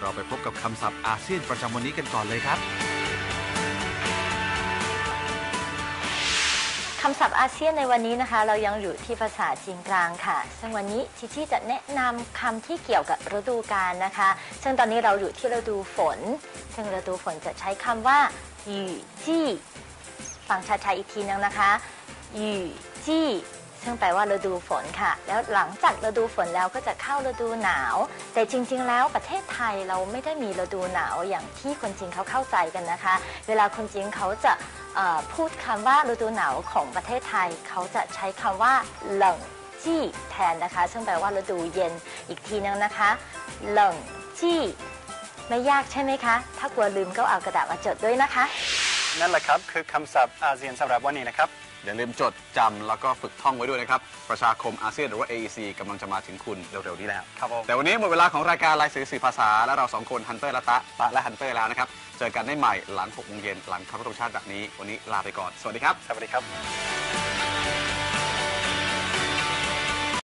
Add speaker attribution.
Speaker 1: เราไปพบกับคำศัพท์อาเซียนประจำวันนี้กันก่อนเลยครับ
Speaker 2: คำศัพท์อาเซียนในวันนี้นะคะ เรายังอยู่ที่ภาษาจีนกลางค่ะ ซึ่งวันนี้ชิชิจะแนะนำคำที่เกี่ยวกับฤดูกาลนะคะ ซึ่งตอนนี้เราอยู่ที่ฤดูฝน ซึ่งฤดูฝนจะใช้คำว่าหยู่จี้ฟังชัดๆอีกทีนึงนะคะหยู่จี้ ซึ่งแปลว่าฤดูฝนค่ะ แล้วหลังจากฤดูฝนแล้วก็จะเข้าฤดูหนาว แต่จริง ๆ แล้วประเทศไทยเราไม่ได้มีฤดูหนาวอย่างที่คนจีนเขาเข้าใจกันนะคะ เวลาคนจีนเขาจะพูดคำว่าฤดูหนาวของประเทศไทย เขาจะใช้คำว่าหลิงจี้แทนนะคะ ซึ่งแปลว่าฤดูเย็นอีกทีนึงนะคะหลิงจี้ไม่ยากใช่ไหมคะ ถ้ากลัวลืมก็เอากระดาษมาจดด้วยนะคะ
Speaker 3: นั่นแหละครับ คือคำศัพท์อาเซียนสำหรับวันนี้นะครับ
Speaker 1: อย่าลืมจดจำแล้วก็ฝึกท่องไว้ด้วยนะครับ ประชาคมอาเซียนหรือว่า AEC กำลังจะมาถึงคุณเร็วๆนี้แล้ว
Speaker 3: ครับผม
Speaker 1: แต่วันนี้หมดเวลาของรายการลายสื่อสื่อภาษา และเราสองคนฮันเตอร์และตะตะและฮันเตอร์แล้วนะครับ เจอกันได้ใหม่หลัง6โมงเย็นหลังเคารพธงชาติแบบนี้ วันนี้ลาไปก่อน สวัสดีครับ
Speaker 3: สวัสดีครับ